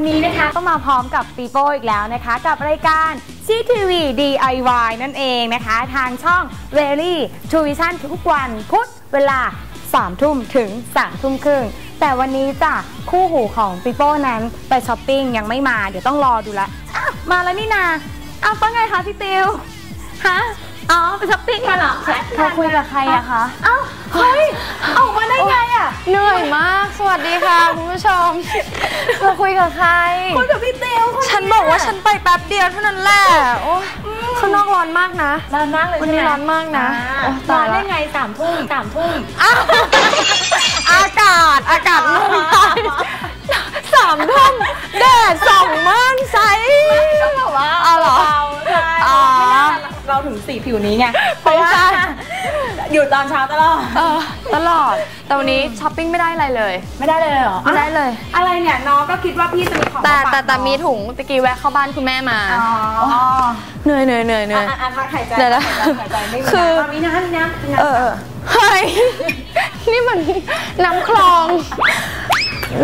วันนี้นะคะก็มาพร้อมกับปีโป้อีกแล้วนะคะ กับรายการซีทีวี DIY นั่นเองนะคะ ทางช่อง v e r y t o v i s i o n ทุกวันพุธเวลา3ทุ่มถึง3ทุ่มครึ่งแต่วันนี้จ้ะคู่หูของปีโป้นั้นไปช้อปปิ้งยังไม่มา เดี๋ยวต้องรอดูละอ้าวมาแล้วนี่นาอ้าวว่าไงคะพี่ติวฮะอ๋อไปช้อปปิ้งมาเหรอเธอคุยกับใครอะคะเอ้าเฮ้ยออกมาได้ไงอะเหนื่อยมาก สวัสดีค่ะคุณผู้ชมเธอคุยกับใคร คุยกับพี่ติวคฉันบอกว่าฉันไปแป๊บเดียวเท่านั้นแหละ โอ้ข้างนอกร้อนมากนะ ร้อนมากเลยวันนี้ใช่ไหร้อนมากนะโอ้ร้ตาอยนละได้ไงสามทุ่มสามทุ่มอ้าวอากาศอากาศเมืองไทยสามทุ่มแดดส่องม่านใสก็แบบว่าเอาเหรอใช่อ๋อไม่น่า เราถึงสีผิวนี้ไงเพราะว่าไม่ใช่อยู่ตอนเช้าตลอดเออตลอด แต่วันนี้ช้อปปิ้งไม่ได้อะไรเลย ไม่ได้เลยเหรอ ไม่ได้เลย อะไรเนี่ยน้องก็คิดว่าพี่จะมีของแต่มาฝากแต่แต่น้องมีถุงตะกี้แวะเข้าบ้านคุณแม่มาอ๋อเหนื่อยเหนื่อยเหนื่อยเหนื่อยอะอะพักหายใจเดี๋ยวนะหายใจไม่มีคือน้ำมีน้ำมีน้ำมีน้ำเออเออเฮ้ยนี่มันน้ำคลอง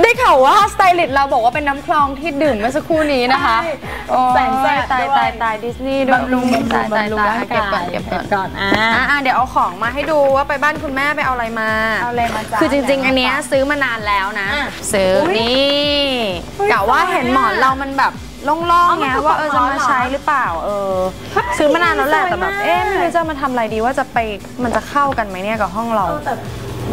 ได้ข่าวว่าสไตลิสต์เราบอกว่าเป็นน้ำคลองที่ดื่มเมื่อสักครู่นี้นะคะโอ้ยแสงแสบตายด้วยตายตายดิสนีย์ด้วยบำรุงตายตายบำรุงตายร่างเก็บก่กาอนยเก็บก่อนก่อนอะอะอะเดี๋ยวเอาของมาให้ดูว่าไปบ้านคุณแม่ไปเอาอะไรมาเอาอะไรมาจ้ะคือจริง ๆ อันเนี้ยซื้อมานานแล้วนะอะซื้ออยนี่กะว่าเห็นหมอนเรามันแบบโล่งอ๋อๆมันไงคือว่าเออปลจะอกหมอนมาเหรอใช้หรือเปล่า เออ ซื้อมานานแล้วแหละแต่แบบสวยมากเอ๊ะไม่รู้จะมาทำอะไรดีว่าจะไปมันจะเข้ากันไหมเนี่ยกับห้องเราแต่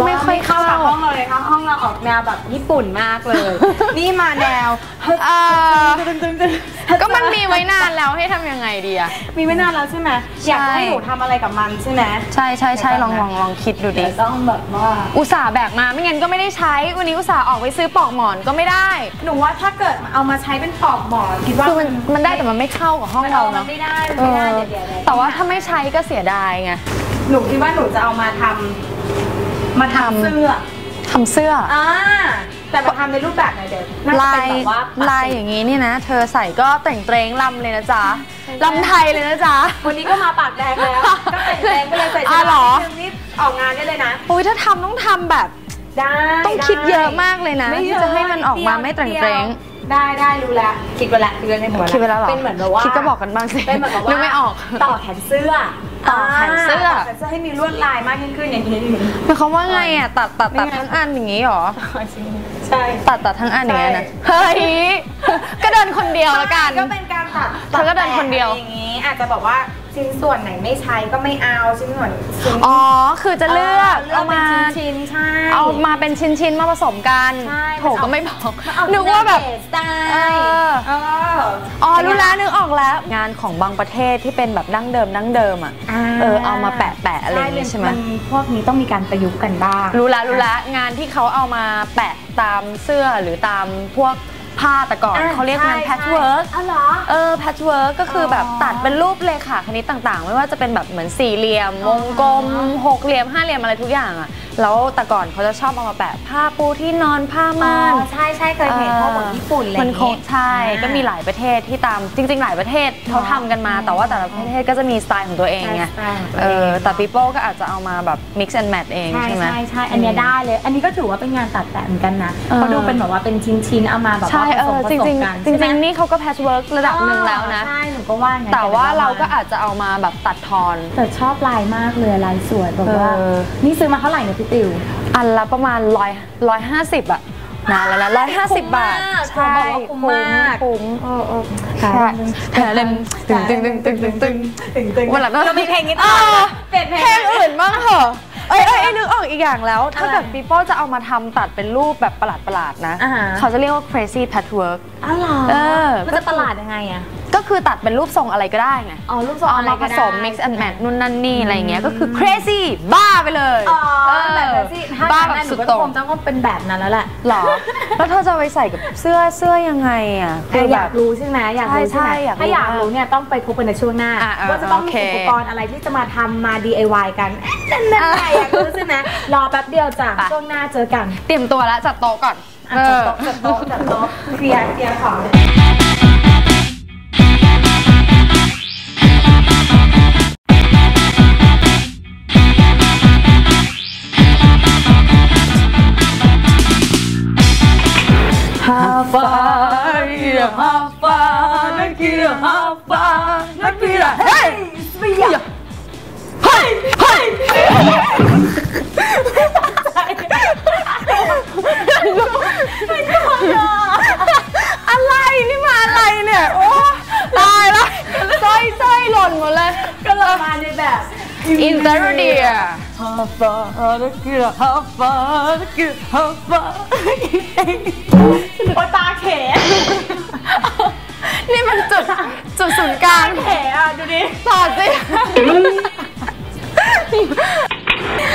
ไม่ค่อยเข้ากับห้องเราเลยค่ะห้องเราออกแนวแบบญี่ปุ่นมากเลย นี่มาแนวเออก็มันมีไว้นานแล้วให้ทำยังไงดีอะมีไม่นานแล้วใช่ไหมอยากจะให้หนูทำอะไรกับมันใช่ไหมใช่ใช่ใช่ลองลองลองคิดดูดิเดี๋ยวต้องแบบว่าอุตส่าห์แบกมาไม่งั้นก็ไม่ได้ใช้ วันนี้อุตส่าห์ออกไปซื้อปลอกหมอนก็ไม่ได้ หนูว่าถ้าเกิดเอามาใช้เป็นปลอกหมอนคิดว่าคือมันมันได้แต่มันไม่เข้ากับห้องเรามัเนาะนไม่ได้มันเอไม่ได้อเดี๋ยวเดี๋ยวเดี๋ยวแต่ว่าถ้าไม่ใช้ก็เสียดายไงหนูคิดว่าหนูจะเอามาทำ มาทำทำเสื้อทำเสื้ออ่าแต่มาทำในรูปแบบไหนเดี๋ยวน่าจะลาเป็นยแบบว่าลายอย่างนี้เนี่ยนะ เธอใส่ก็แต่งเตรงลำเลยนะจ๊ะลำไทยเลยนะจ๊ะ วันนี้ก็มาปากแดงแล้ว ก็แต่งแดงไปเลยใส่อะเหรอชุดนี้ออกงานได้เลยนะโอ้ยถ้าทำต้องทำแบบ ได้ ต้องคิดเยอะมากเลยนะไม่ที่เยอจะให้มันออกมาไม่แต่งเตรง ได้ได้รู้แล้วคิดไปละคิดไปในหัวคิดไปแล้วเหรอเป็นเหมือนแบบว่าคิดก็บอกกันบ้างสิเป็นเหมือนกับว่านึกไม่ออกต่อแขนเสื้อต่อแขนเสื้อต่อแขนเสื้อให้มีลวดลายมากยิ่งขึ้นอย่างนี้หมายความว่าไงอะตัดตัดตัดไม่ไงทั้งอันอย่างนี้หรอใช่ตัดตัดทั้งอันอย่างนี้นะใช่เฮ้ยก็เดินคนเดียวแล้วกันก็เป็นการตัดเธอก็เดินคนเดียวตัแปะอะไรอย่างนี้อาจจะบอกว่า ชิ้นส่วนไหนไม่ใช้ก็ไม่เอาชิ้นส่วนชิ้นอ๋อ คือจะเลือกเลือเอากเป็นมาชิ้นๆใช่ เอามาเป็นชิ้นๆมาผสมกันใช่โถก็ไม่บอกเอนึกว่าแบบสไตเอล์อเอออ๋อรู้แล้วนึกออกแล้ว งานของบางประเทศที่เป็นแบบดั้งเดิมดั้งเดิมอะเออเอามาแปะแปะอะไรอย่างงี้ใช่ไหมนพวกนี้ต้องมีการประยุกต์กันบ้าง รู้แล้วรู้แล้วงานที่เขาเอามาแปะตามเสื้อหรือตามพวก ผ้าแต่ก่อนอะเขาเรียกงานใช่แพทเวิร์กอ๋อเหรอ เออแพทเวิร์กก็คือออ แบบตัดเป็นรูปเลขาคณิตต่างๆ ไม่ว่าจะเป็นแบบเหมือนสี่เหลี่ยม วงกลมหกเหลี่ยมห้าเหลี่ยมอะไรทุกอย่างอะแล้วแต่ก่อนเขาจะชอบเอามาแปะผ้าปูที่นอนผ้าม่านใช่ใช่เคยเห็นพวกของญี่ปุ่นอะไรมันคงใช่อ่าก็มีหลายประเทศที่ตามจริง ๆ หลายประเทศเขาทำกันมา แต่ว่าแต่ละประเทศก็จะมีสไตล์ของตัวเองไงใช่สไตล์ของตัวเองเออแต่ปีโป้ก็อาจจะเอามาแบบ mix and match เองใช่ใช่ไหมใช่ใช่อันเนี้ยได้เลย อันนี้ก็ถือว่าเป็นงานตัดแต่งเหมือนกันนะเออเขาดูเป็นแบบว่าเป็นชิ้นๆเอามาแบบใช่ว่าผเอสมอผจสริมงกันๆจริงๆนี่เขาก็ patchwork ระดับหนึ่งแล้วนะใช่หนูก็ว่าไงแต่ว่าเราก็อาจจะเอามาแบบตัดทอนแต่ชอบลายมากเลยลายสวยแบบว่าเออนี่ซื้อมาเท่าไหร่เนี่ยพี่ติวอันละประมาณร้อยร้อยห้าสิบอะนานแล้วนะร้อยห้าสิบบาท ใช่บอกว่าคุ้มมากคุ้มเออเออใช่แถมตึงตึงตึงตึงตึงตึงตึงตึงตึงวันหลังก็มีเพลงนี้เอต่ออเปลี่ยนเพลงเพลงอื่นบ้างเหรอเอ้ยเอ้ยเอ้ยนึกออกอีกอย่างแล้ว ถ้าอะไรเกิดปีโป้จะเอามาทำตัดเป็นรูปแบบประหลาดๆนะอ่าฮะเขาจะเรียกว่า crazy patchwork อ๋อเหรอเออมันจะประหลาดยังไงอะ ก็คือตัดเป็นรูปทรงอะไรก็ได้ไงอ๋อรูปทรงเอาอะไรมาผก็ได้ สม mix and match นู่นนั่นนี่อะไรอย่างเงี้ยก็คือ crazy บ้าไปเลยอ๋อเออแบบนั้นสิถ้าบ้าบ้าแบแบบบสุสุดดโต่โต่งงต้องเป็นแบบนั้นแล้วแหละหรอ แล้วเธอจะเอาไปใส่กับเสื้อเสื้อยังไงอะแต่คืออแบยากบรู้ใช่ไหมอยากรู้ใช่ไหมใช่ใช่อยากรู้ถ้าอยากรู้เนี่ยต้องไปพบกันในช่วงหน้าอะอะว่าจะต้องมีโอเค อุปกรณ์อะไรที่จะมาทำมา DIY กันเอ๊ะนั่นๆอยากรู้ใช่ไหมรอแป๊บเดียวจ้ะไปช่วงหน้าเจอกันเตรียมตัวแล้วจัดโต๊ะก่อน อะจัดโต๊ะจัดโต๊ะจัดโต๊ะเคลียร์เคลียร์ของ How far hoppa, nakira, hey, Svea. เฮ้ยเฮ้ยอะไรนี่มาอะไรเนี่ยโอ้ตายละสร้อยสร้อยหล่นหมดเลยก็เลยมาในแบบอินเตอร์เดีย hoppa, nakira, hoppa, nakira, hoppa โอ้ตาเขนี่มันจุดจุดศูนย์กลางเขอะดูดิต่อสิ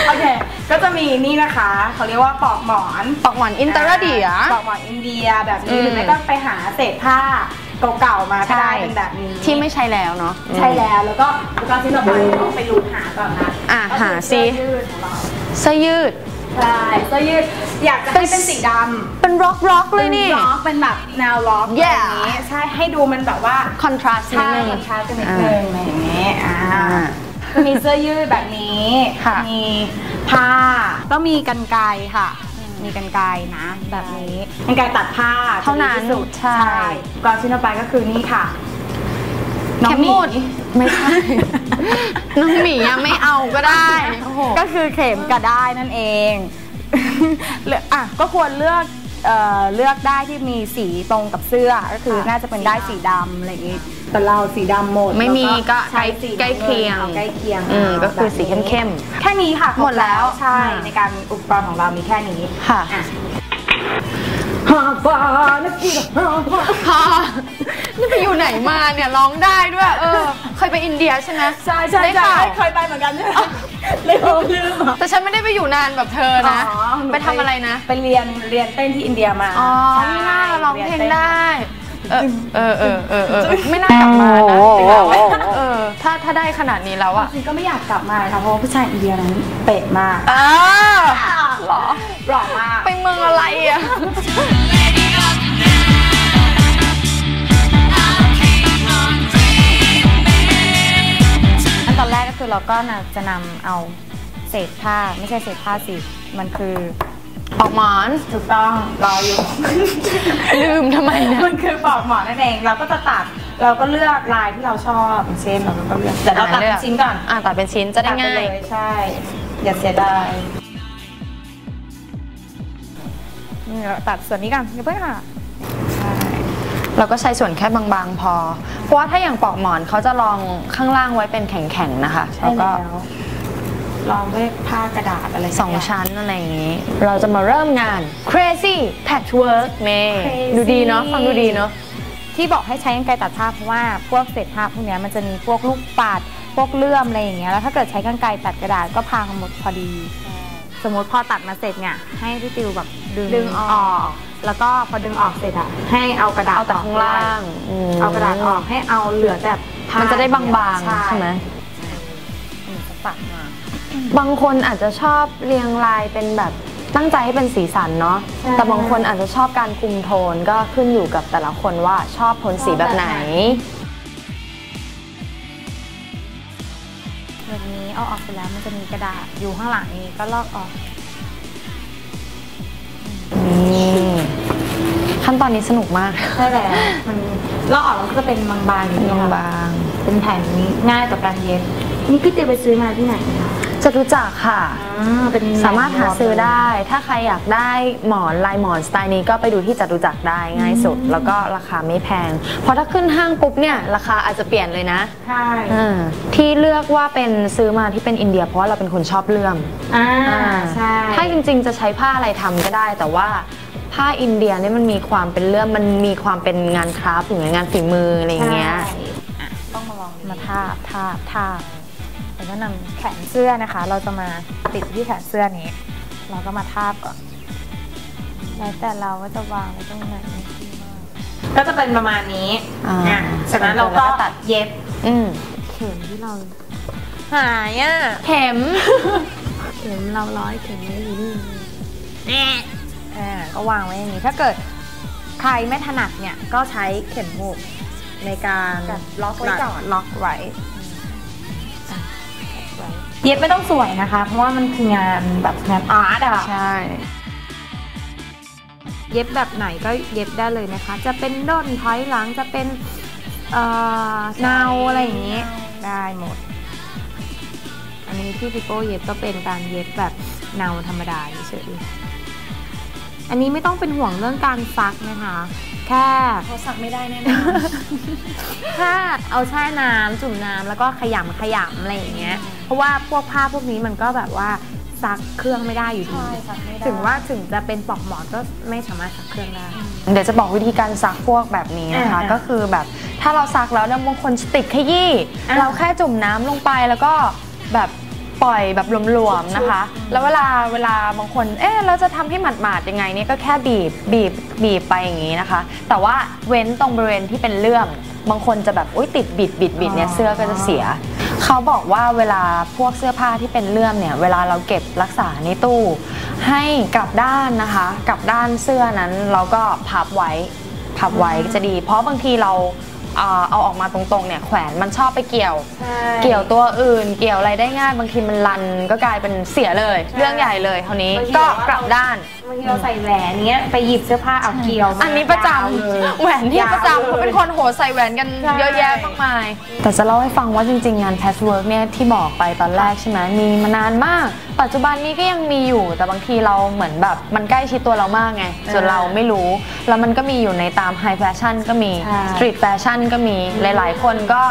โอเค ก็จะมีนี่นะคะ เขาเรียกว่าปอกหมอนปอกหมอนอินเตอร์เดียปอกหมอนอินเดียแบบอืนี้มหรือไม่ก็ไปหาเศษผ้าเก่าๆมาก็ได้ใช่เป็นแบบนี้ ที่ไม่ใช่แล้วเนาะใช่แล้วแล้วก็แล้วก็ที่เราไปต้องไปรูดหาก่อนนะอะก็คือหาสิเสื้อยืดของเราเสื้อยืด ใช่เสื้อยืดอยากจะให้เป็นสีดำเป็นร็อกร็อกเลยนี่ป็ล็อกเป็นแบบแนวล็อกอะไร Yeah อย่างนี้ใช่ให้ดูมันแบบว่าคอนทราสต์นิใช่ดนึงคอนทราสต์กันนิดนึงอะไรอย่างเงี้ยอ่าอ่าก็มีเสื้อยืดแบบนี้ค่ะมีผ้าต้องมีกันไกรค่ะมีกันไกรนะ แบบนี้กันไกรตัดผ้าเท่านั้นจะดีที่สุดใช่ก่อนชิ้นต่อไปก็คือนี่ค่ะน้องเข็มหมีหมุด ไม่ใช่ น้องหมีอะไม่เอาก็ได้โอ้โหก็คือเข็มกระได้นั่นเองเลือกอะก็ควรเลือกเอ่อเลือกได้ที่มีสีตรงกับเสื้อก็คือน่าจะเป็นได้สีดำอะไรอย่างงี้ แต่เราสีดำหมดไม่มีแล้วก็ใช้สีใกล้เคียง อาใกล้เคียงอืมาก็คือสีแบบนี้เข้ม แค่นี้ค่ะหมดแล้วใช่อ่าในการอุปกรณ์ของเรามีแค่นี้ค่ะอะฮาบานักกีฬาฮาบาพอ นี่ไปอยู่ไหนมาเนี่ยร้องได้ด้วยเออเคยไปอินเดียใช่ไหมใช่ใช่ได้ใช่ข่าวเคยไปเหมือนกันใช่ไหมเลยลืมอะ แต่ฉันไม่ได้ไปอยู่นานแบบเธอนะ อ๋อหนูไปทำอะไรนะไปเรียนเรียนเต้นที่อินเดียมาอ๋อใช่ไม่น่าร้องเพลงรียนต้นได้ เออเออเออเออเออไม่น่ากลับมานะจริงๆแล้วอะเออถ้าถ้าได้ขนาดนี้แล้วอะจริงๆก็ไม่อยากกลับมาค่ะเพราะว่าผู้ชายอินเดียนั้นเป๊ะมากอ้าหรอ หล่อมาก ไปเมืองอะไรอะอั คือเราก็น่ะจะนำเอาเศษผ้าไม่ใช่เศษผ้าสิมันคือออกหมอนถูกต้องรออยู่ ลืมทำไมเนี่ยมันคือปอกหมอนนั่นเอง เราก็จะตัดเราก็เลือกลายที่เราชอบอย่างเช่นเราก็เลือกแต่เราตัดเป็นชิ้นก่อนอ่าตัดเป็นชิ้นจะได้ตัปง่ายเลยใช่ อย่าเสียดายนี่เราตัดส่วนนี้กันอย่าเพิ่งค่ะใช่ เราก็ใช้ส่วนแค่บางๆพอ เพราะว่าถ้าอย่างปอกหมอนเขาจะลองข้างล่างไว้เป็นแข็งๆนะคะใช่แล้วก็แล้วลองด้วยผ้ากระดาษอะไรสองชั้นอะไรอย่างนี้ เราจะมาเริ่มงาน crazy patchwork เมดูดีเนาะฟังดูดีเนาะที่บอกให้ใช้กรรไกรตัดผ้าเพราะว่าพวกเศษผ้าพวกเนี้ยมันจะมีพวกลูกปัดพวกเลื่อมอะไรอย่างเงี้ยแล้วถ้าเกิดใช้กรรไกรตัดกระดาษก็พังหมดพอดีส มมติพอตัดมาเสร็จเนี่ยให้พี่ติวแบบดึงดึงออก แล้วก็พอดึงออกเสร็จอะให้เอากระดาษเอาแต่ข้างล่างออกเอากระดาษออกให้เอาเหลือแต่ผ้ามันจะได้บางๆใช่ไหมอืมจะปัดมาบางคนอาจจะชอบเรียงลายเป็นแบบตั้งใจให้เป็นสีสันเนาะ แต่บางคนอาจจะชอบการคุมโทนก็ขึ้นอยู่กับแต่ละคนว่าชอบโทนสีแบบไหน เอาออกไปแล้วมันจะมีกระดาษอยู่ข้างหลังนี้ก็ลอกออก นี่ขั้นตอนนี้สนุกมากใช่แล้วมันลอกออกแล้วก็จะเป็นบางๆอย่างนี้ค่ะบางเป็นแผ่นนี้ง่ายต่อการเย็บนี่พี่เตไปซื้อมาที่ไหนคะๆ จะรู้จักค่ะอ่าเป็นสามารถหาซื้อได้ ถ้าใครอยากได้หมอนลายหมอนสไตล์นี้ก็ไปดูที่จตุจักรได้ง่ายสุด แล้วก็ราคาไม่แพง เพราะถ้าขึ้นห้างปุ๊บเนี่ยราคาอาจจะเปลี่ยนเลยนะ ใช่อ่าที่เลือกว่าเป็นซื้อมาที่เป็นอินเดีย เพราะว่าเราเป็นคนชอบเลื่อมอ่าอ่าใช่ถ้าจริงๆจะใช้ผ้าอะไรทำก็ได้ แต่ว่าผ้าอินเดียเนี่ยมันมีความเป็นเลื่อมมันมีความเป็นงานคราฟต์หรืองานฝีมืออะไรอย่างเงี้ยใช่อะต้องมาลองมาทาบทาบทาบแล้ว ก็นำแขนเสื้อนะคะ เราจะมาติดที่แขนเสื้อนี้ เราก็มาทาบก่อนแล้วแต่เราว่าจะวางไว้ตรงไหนก็จะเป็นประมาณนี้อ่าอะจากนั้นเราก็แล้วก็ตัตัดดเย็บ อืมเข็มที่เรา หายอะ เข็ม เข็มเราร้อยเข็มไม่รู้นี่อ่าก็วางไว้อย่างนี้ ถ้าเกิดใครไม่ถนัดเนี่ย ก็ใช้เข็มหมุกในการล็อกไว้ก่อนล็อกไว้อะล็อกไว้ เย็บไม่ต้องสวยนะคะ เพราะว่ามันคืองานแบบงานอาร์ตอะใช่ เย็บแบบไหนก็เย็บได้เลยนะคะ จะเป็นด้นถอยหลังจะเป็นเอ่อเนาอะไรอย่างนี้ ได้หมด อันนี้ที่ปิโป้เย็บก็เป็นการเย็บแบบเนาธรรมดาเฉยอันนี้ไม่ต้องเป็นห่วงเรื่องการซักนะคะ แค่เขาสักไม่ได้แน่นอนแค่เอาแช่น้ำจุ่มน้ำแล้วก็ขยำขยำอะไรอย่างเงี้ย เพราะว่าพวกผ้าพวกนี้มันก็แบบว่าซักเครื่องไม่ได้อยู่ดีใช่ซักไม่ได้ถึงว่าถึงจะเป็นปลอกหมอนก็ไม่สามารถซักเครื่องได้ เดี๋ยวจะบอกวิธีการซักพวกแบบนี้นะคะอ่าก็คือแบบถ้าเราซักแล้วเนี่ยบางคนติดขยี้อ่าเราแค่จุ่มน้ำลงไปแล้วก็แบบ ปล่อยแบบหลวมๆนะคะ แล้วเวลาเวลาบางคน เอ๊ะเราจะทำให้หมาดๆยังไงเนี่ยก็แค่บีบบีบบีบไปอย่างนี้นะคะ แต่ว่าเว้นตรงบริเวณที่เป็นเลื่อมบางคนจะแบบอุ้ยติดบิดบิดบิดเนี่ยเสื้อก็จะเสีย เขาบอกว่าเวลาพวกเสื้อผ้าที่เป็นเลื่อมเนี่ย เวลาเราเก็บรักษาในตู้ให้กลับด้านนะคะ กลับด้านเสื้อนั้นเราก็พับไว้พับไว้จะดี เพราะบางทีเรา เอ่อเอาออกมาตรงๆเนี่ยแขวนมันชอบไปเกี่ยวเกี่ยวตัวอื่น เกี่ยวอะไรได้ง่าย บางทีมันลันก็กลายเป็นเสียเลย เรื่องใหญ่เลยคราวนี้บางทีก็แบบว่ากลับด้าน บางทีเราใส่แหวนเนี้ยไปหยิบเสื้อผ้าเอาเกลียวมาอันนี้ประจยาวเลยำแหวนที่ประยาวลยจำเขาเป็นคนโหใส่แหวนกันใช่เยอะแยะมากมาย แต่จะเล่าให้ฟังว่าจริง ๆ งาน patchwork เนี่ยที่บอกไปตอนแรกใช่ไหมมีมานานมาก ปัจจุบันนี้ก็ยังมีอยู่ แต่บางทีเราเหมือนแบบมันใกล้ชิดตัวเรามากไงจนเราไม่รู้ แล้วมันก็มีอยู่ในตาม high fashion ก็มีใช่ street fashion ก็มีหลาย ๆ คนก็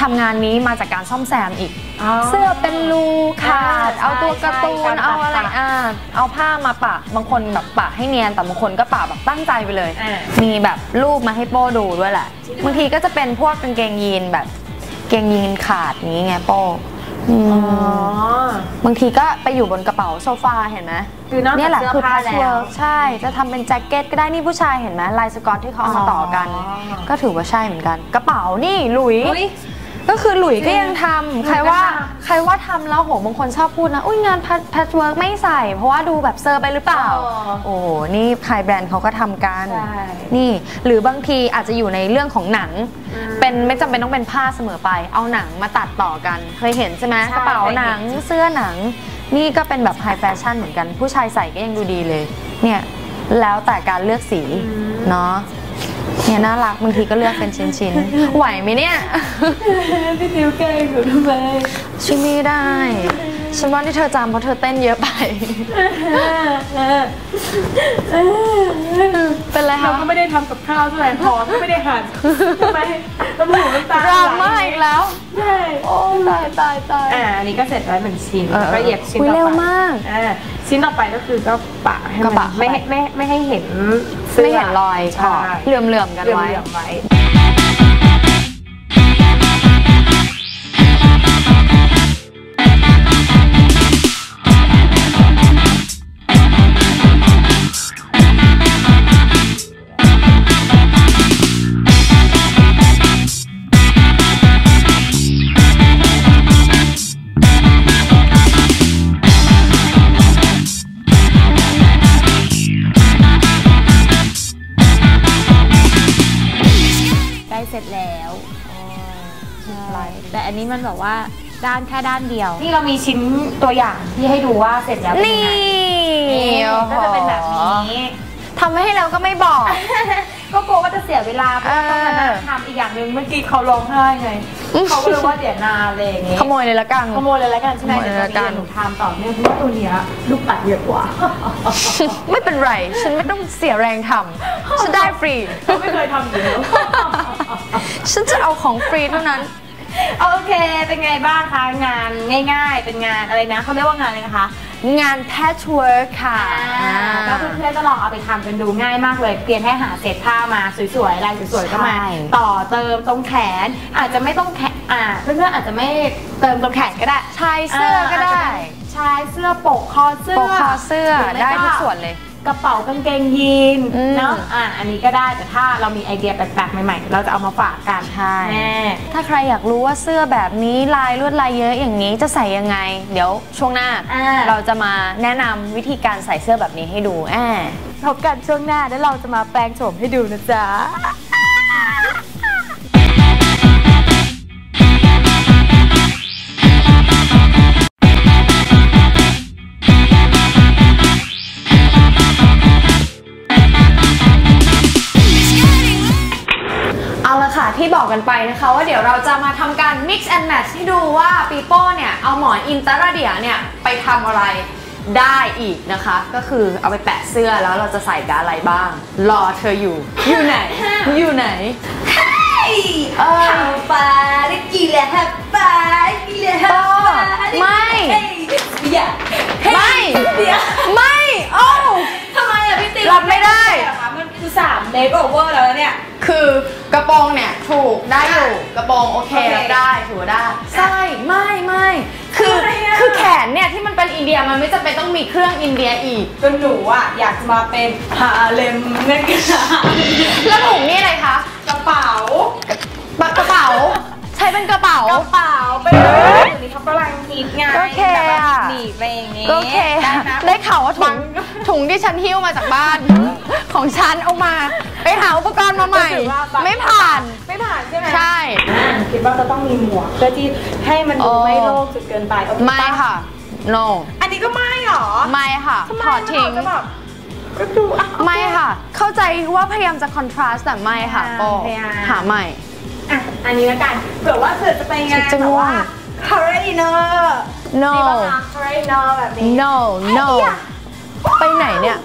ทำงานนี้มาจากการซ่อมแซมอีกอ๋อเสื้อเป็นรูขาดใช่เอาตัวการ์ตูใช่นการเอาอะไรตัดอ่าเอาผ้ามาปะบางคนแบบปะให้เนียนแต่บางคนก็ปะแบบตั้งใจไปเลยอ่ามีแบบรูปมาให้โป้ดูด้วยแหละบางทีก็จะเป็นพวกกางเกงยีนแบบเกงยีนขาดอย่างนี้ไงโป้อืมอ๋อบางทีก็ไปอยู่บนกระเป๋าโซฟาเห็นไหมคือนอกจากเนี่ยแหละเสื้อคือผ้า patchwork แล้วใช่ จะทำเป็นแจ็คเก็ตก็ได้นี่ผู้ชายเห็นไหมลายสกอตที่เขาเอามาต่อกันอ๋อก็ถือว่าใช่เหมือนกัน กระเป๋านี่หลุยอุ๊ย ก็คือหลุยก็ยังทำหลุยใครว่าก็ทำใครว่าทำแล้วโหบางคนชอบพูดนะ อุ้ยงานแพทเวิร์กไม่ใส่ เพราะว่าดูแบบเซอร์ไปหรือเปล่าอ๋อโอ้โหนี่ใครแบรนด์เขาก็ทำกันใช่นี่หรือบางทีอาจจะอยู่ในเรื่องของหนังอืมเป็นไม่จำเป็นต้องเป็นผ้าเสมอไป เอาหนังมาตัดต่อกัน เคยเห็นใช่ไหมใช่กระเป๋าเคยเห็นหนังเสื้อหนัง นี่ก็เป็นแบบไฮแฟชั่นเหมือนกัน ผู้ชายใส่ก็ยังดูดีเลย เนี่ยแล้วแต่การเลือกสีเนาะ เนี่ยน่ารักบางทีก็เลือกเป็นชิ้นๆ ไหวไหมเนี่ย พี่ติวแกล้งหนูทำไมช่วยไม่ได้ ฉันว่าที่เธอจำเพราะเธอเต้นเยอะไป เป็นไรเราคะก็ไม่ได้ทำกับข้าวเท่าไหร่หอมก็ไม่ได้หั่นทำไมน้ำหูน้ำตาดราม่าอีกแล้ว ใช่โอ้ตายตายตาย อ่าอันนี้ก็เสร็จแล้วหนึ่งชิ้นเออแล้วก็เหยียบชิ้นอุ๊ยต่อไปเร็วมากอ่าชิ้นต่อไปก็คือก็ปะให้ก็มันปะเข้าไป ไม่ให้ไม่ไม่ให้เห็นสื้ไม่เห็นรอยขใช่อเหลื่อมๆกันเหลื่อมไว้ ลื่อมไว้ ค่ด้านเดียว นี่เรามีชิ้นตัวอย่างที่ให้ดูว่าเสร็จแล้วเป็นนี่ยังไงก็จะเป็นแบบนี้ ทำให้แล้วก็ไม่บอก ก็กลัวว่าจะเสียเวลาเพราะว่าต้องมานั่งทำอีกอย่างหนึ่งเมื่อกี้เขาร้องไห้ไงเขาก็เลยว่าเดี๋ยวนานอะไรอย่างเงี้ยขโมยเลยละกัน ขโมยเลยแล้วกันใช่ไหมขโมยเลยละกันเดี๋ยวหนูทำต่อเนื่องเพราะว่าตัวเนี้ยลูกปัดเยอะกว่า ไม่เป็นไร ฉันไม่ต้องเสียแรงทำฉันได้ฟรี เขาไม่เคยทำอยู่แล้ว ฉันจะเอาของฟรีเท่านั้น โอเค เป็นไงบ้างคะ งานง่าย ๆ เป็นงานอะไรนะเขาเรียกว่างานอะไรนะคะ งาน patchwork ค่ะก็เพื่อนๆก็ลองเอาไปทำกันดูง่ายมากเลย เพียงแค่หาเศษผ้ามาสวยๆลายสวยๆก็มา ใช่ ต่อเติมตรงแขน อาจจะไม่ต้องแขนอ่าเพื่อนๆอาจจะไม่เติมตรงแขนก็ได้ ชายเสื้อก็ได้าจจะเป็นชายเสื้อปกคอเสื้อปกคอเสื้อหรืม่ได้ทุกส่วนเลย กระเป๋ากางเกงยีนอืม เนาะอะอันนี้ก็ได้แต่ถ้าเรามีไอเดียแปลกๆใหม่ๆ เราจะเอามาฝากกันใช่ แน่ถ้าใครอยากรู้ว่าเสื้อแบบนี้ลายลวดลายเยอะอย่างนี้จะใส่ยังไง เดี๋ยวช่วงหน้า อ่า เราจะมาแนะนำวิธีการใส่เสื้อแบบนี้ให้ดูแอบ พบกันช่วงหน้าแล้วเราจะมาแปลงโฉมให้ดูนะจ๊ะ ที่บอกกันไปไปนะคะว่าเดี๋ยวเราจะมาทำการ mix and match ให้ดูว่าปีโป้เนี่ย เอาหมอนอินตาราเดียเนี่ยไปทำอะไรได้อีกนะคะ ก็คือเอาไปแปะเสื้อแล้วเราจะใส่กับอะไรบ้าง รอเธออยู่ อยู่ไหน อยู่ไหนเออปาได้กี่แล้วฮะปากี่แล้วฮะไม่อย่าไม่เดี๋ยวไม่โอ้าทำไมอะพี่ติ๊รับไม่ได้มัน คือสามเลเวอร์เวอร์แล้วเนี่ย คือกระโปรงเนี่ยถูกได้อยู่กระโปรงโอเคโอเค รับได้ถือว่าได้ใช่ไม่ไม่คือทำไมอะ คือแขนเนี่ยที่มันเป็นอินเดียมันไม่จำเป็นต้องมีเครื่องอินเดียอีก จนหนูอะอยากจะมาเป็นฮาเลมนักกีฬาแล้วถุงนี่อะไรคะกระเป๋ากระเป๋า ใช้เป็นกระเป๋า กระเป๋าเป็นเดี๋ยวนี้เขากำลังฮิตไงโอเคแบบว่าอะ หนีบไปอย่างงี้ก็โอเค ได้นะได้ข่าวว่าถุงถุงที่ฉันหิ้วมาจากบ้าน ของฉันเอามา ไปหาอุปกรณ์มาใหม่ถือว่าแบบ ไม่ผ่าน ไม่ผ่านใช่ไหมใช่ คิดว่าจะต้องมีหมวกเพื่อที่ให้มันดูอ๋อไม่โลกจนเกินไปโอเคปไม่ค่ะ no อันนี้ก็ไม่หรอไม่ค่ะทำไมถอดทิ้งจะแบบก็ดูอะโอเไม่ค่ะ เข้าใจว่าพยายามจะคอนทราสต์แต่ไม่ค่ะพยายามโปพยายาม หาใหม่ อะอันนี้แล้วกันเผื่อว่าเผื่อจะไปงานจะง่วงคาร์เรดิเนอร์ no มีบ้างคะคาร์เรดิเนอร์แบบนี้ no no ไปไหนเนี่ย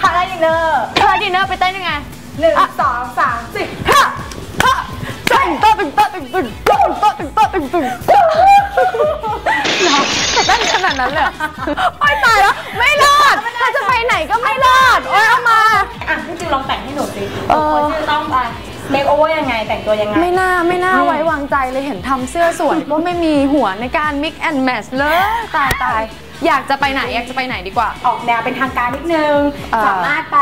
คาร์เรดิเนอร์คลาดินเนอร์ไปเต้นยังไงหนึ่งสองสามสิบฮะฮะตึงตึงตึงตึงตึงตึงตึงตึงตึงตึงตึงตึงเหรอจะเต้นขนาดนั้นเลยเหรอโอ๊ยตายแล้ว ไม่รอดถ้าจะไปไหนก็ไม่รอด โอ๊ยเอามา อะพี่จิวลองแต่งให้หนูสิเออคนที่จะต้องไปเมคโอเวอร์ยังไงแต่งตัวยังไง ไม่น่าไม่น่าไว้วางใจเลยเห็นทำเสื้อสวยก็ไม่มีหัวในการ mix and match เลย ตายตาย อยากจะไปไหนอยากจะไปไหนดีกว่า ออกแนวเป็นทางการนิดนึง เออ สามารถไป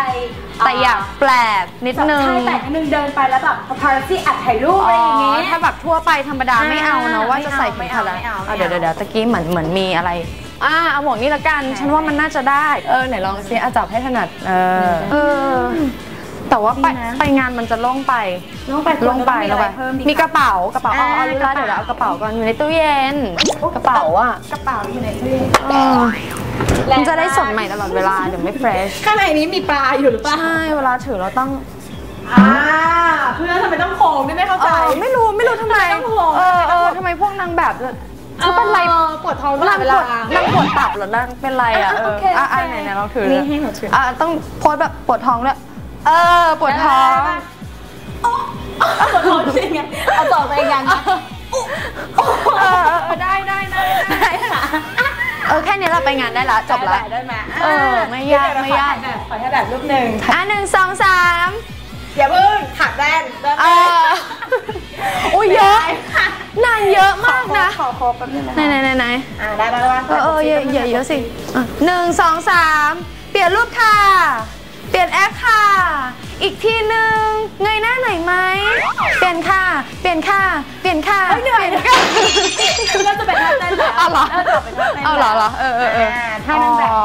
แต่อยากแปลกนิดนึงใช่แต่งนิดนึงเดินไปแล้วแบบพาราซี่อัดถ่ายรูปอ๋อะไรอย่างองี้ถ้าแบบทั่วไปธรรมดาไม่เอาเนอะอ่าว่าจะใส่ไม่ถุงเอาเท้าไม่เอาไม่เอา อะเดี๋ยวเดี๋ยวเดี๋ยวตะกี้เหมือนเหมือนมีอะไรอ่าเอาหมวกนี่ละกัน ฉันว่ามันน่าจะได้ เออไหนลองซิอาจับให้ถนัดเออเออ แต่ว่าไปดีนะไปงานมันจะโล่งไปลงไปโล่งไปแล้แล้ววไปไปเพิ่มดีมีกระเป๋ากระเป๋าเอาเอารู้แล้วกระเป๋าเดี๋ยวเราเอากระเป๋าก่อนอยู่ในตู้เย็น กระเป๋าอะกระเป๋าอยู่ในตู้เออมันจะได้สดใหม่ตลอดเวลาเดี๋ยวไม่เฟรชข้างในนี้มีปลาอยู่หรือเปล่าใช่เวลาถือเราต้องอ่าเพื่อนทำไมต้องโค้งด้วยไม่เข้าเอใจอไม่รู้ไม่รู้ทำไมทำไมต้องห่วงเออเออทำไมพวกนางแบบเขาเป็นไรออปวดท้องตลนาองดเวปลาวดนางปวดตับเหรอนางเป็นไรอะอะเอโออเคอะอะโอเคไหนไหนลองถือนี่ให้หนูถืออ่อะต้องโพสแบบปวดท้องด้วย เออปวดท้องปวดท้องจริงไงเอาต่อไปยังเออเออเออได้ได้ได้ได้เออแค่นี้เราไปงานได้ละจบละได้ไหมเออไม่ยากไม่ยากขอแค่แบบรูปหนึ่งอะหนึ่งสองสามอย่าเพิ่งถักแว่นเริ่มเอออุ้ยเยอะนานเยอะมากนะขอโคแป๊บนึงนะไหนไหนไหนไหนอ่าได้ได้ได้เออเออเยอะเยอะเยอะสิอะหนึ่งสองสามเปลี่ยนรูปค่ะ เปลี่ยนแอคค่ะ อีกทีหนึ่งเงยหน้าหน่อยไหม เปลี่ยนค่ะ เปลี่ยนค่ะ เปลี่ยนค่ะเอ้ยเหนื่อยปลี่ค่ะเริ่มจะเป็นท่าเต้นแล้วเอาเหรอเริ่มจะเป็นท่าเต้นเอาเหรอเหรอเออเออเออท่านั่งแบบอ๋อ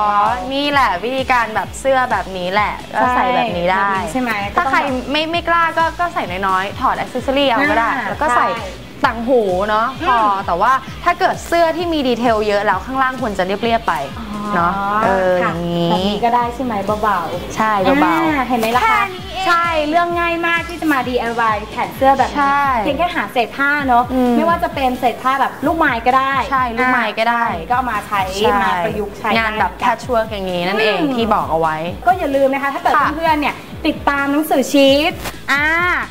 นี่แหละวิธีการแบบเสื้อแบบนี้แหละก็ใส่แบบนี้ได้ใช่ไหมถ้าใครไม่ไม่กล้าก็ก็ใส่น้อยๆ ถอดอ c เซสซอรี่เอาก็ได้อ่าแล้วก็ใส่ใช่ ต่างหูเนาะพออืมแต่ว่าถ้าเกิดเสื้อที่มีดีเทลเยอะแล้วข้างล่างควรจะเรียบๆไปเนาะเอออค่ะย่างแบบนี้นี้ก็ได้ใช่ไหมเบาๆใช่เบา อ่เห็นไหมล่ะแค่คะนี้เอง ใช่เรื่องง่ายมากที่จะมา DIY แขนเสื้อแบบใช่นี้เพียงแค่หาเศษผ้าเนาะอืมไม่ว่าจะเป็นเศษผ้าแบบลูกไม้ก็ได้ใช่ลูกไม้ก็ได้ใช่ก็เอามาใช้ๆใช่มาประยุกต์ใช้งานแบบได้แพทช w ว r k อย่างนี้นั่นเองอืม ที่บอกเอาไว้ ก็อย่าลืมนะคะ ถ้าเกิดค่ะเพื่อนๆเนี่ยติดตามหนังสือชีต อ่า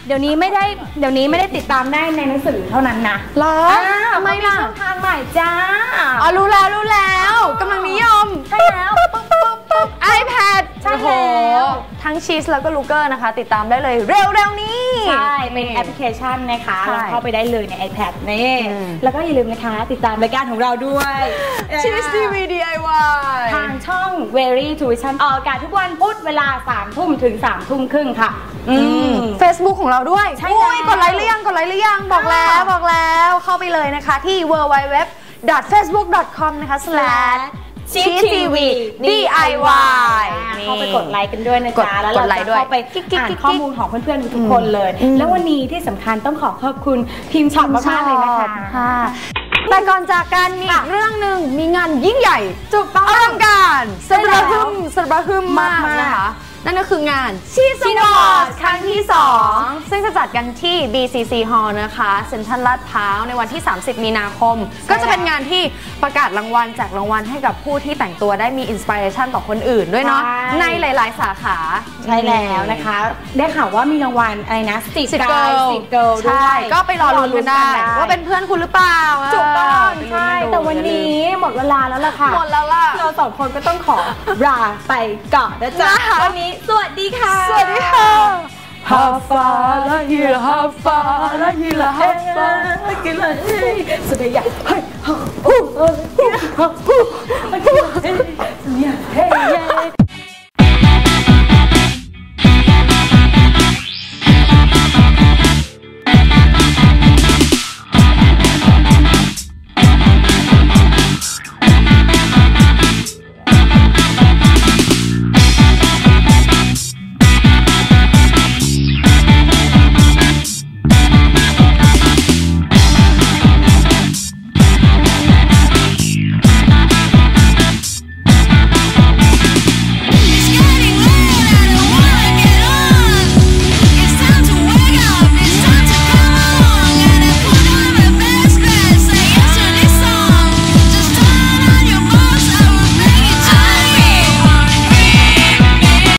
เดี๋ยวนี้ไม่ได้ เดี๋ยวนี้ไม่ได้ติดตามได้ในหนังสือเท่านั้นนะเหรออ่าทำไมล่ะเขาช่องทางใหม่จ้า อ๋อรู้แล้วรู้แล้วกำลังนิยม ใช่แล้วปุ๊บปุ๊บ ปุ๊บ iPad ใช่โอ้โหแล้วทั้งชีสแล้วก็ลูเกอร์นะคะ ติดตามได้เลยเร็วๆนี้ ใช่ เป็นแอปพลิเคชันนะคะใช่เราเข้าไปได้เลยใน iPad นี่อืมแล้วก็อย่าลืมนะคะ ติดตามรายการของเราด้วยชีสทีวี DIY ทางช่อง Very Tuition ออกอากาศทุกวันพุธเวลา3ทุ่มถึง3ทุ่มครึ่งค่ะอืมเฟซบุ๊กของเราด้วยใช่อุ้ยแล้วกดไลค์หรือยังกดไลค์หรือยังบอกแล้วค่ะบอกแล้วเข้าไปเลยนะคะที่ www.facebook.com นะคะ slash ชีสทีวี DIY เข้าไปกดไลค์กันด้วยนะกดจ๊ะแล้วกเราดไลจะค์ด้วยเข้าไปกิ๊กกิ๊กอ่านกิ๊กข้อมูลของเพื่อนๆทุกๆคนเลยอืมแล้ววันนี้ที่สำคัญต้องขอขอบคุณพิมพ์ช็อปมากๆเลยนะคะค่ะแต่ก่อนจากกันมีอีกเรื่องหนึ่งมีงานยิ่งใหญ่ถูกต้องอลังการสใช่บแล้วระหึมสบระหึมมากมากๆนะคะ นั่นก็คืองาน Cheese Awards ครั้งที่ 2 ซึ่งจะจัดกันที่ BCC Hall นะคะเซ็นทรัลลาดพร้าวในวันที่ 30 มีนาคม ก็จะเป็นงานที่ประกาศรางวัลแจกรางวัลให้กับผู้ที่แต่งตัวได้มีอินสปิเรชันต่อคนอื่นด้วยเนาะใช่ในหลาย ๆ สาขาใช่แล้วนะคะ ได้ข่าวว่ามีรางวัลอะไรนะสิสิบกาเกิยลสิเกิลด้วใช่ยก็ไปรอลุ้นกันได้ ว่าเป็นเพื่อนคุณหรือเปล่าถูกต้องเใช่ไปลุ้กัดูแต่วันนี้หมดเวลาแล้วล่ะค่ะหมดแล้วล่ะเราสองคนก็ต้องขอลาไปก่อนนะจ๊ะนะคะวันนี้สวัสดีค่ะ สวัสดีค่ะ How far la hila, how far la hila, how far la hila. สุดยอดเฮ้ยฮู้ฮู้ฮู้ฮู้ฮู้เฮ้ยเฮ้ย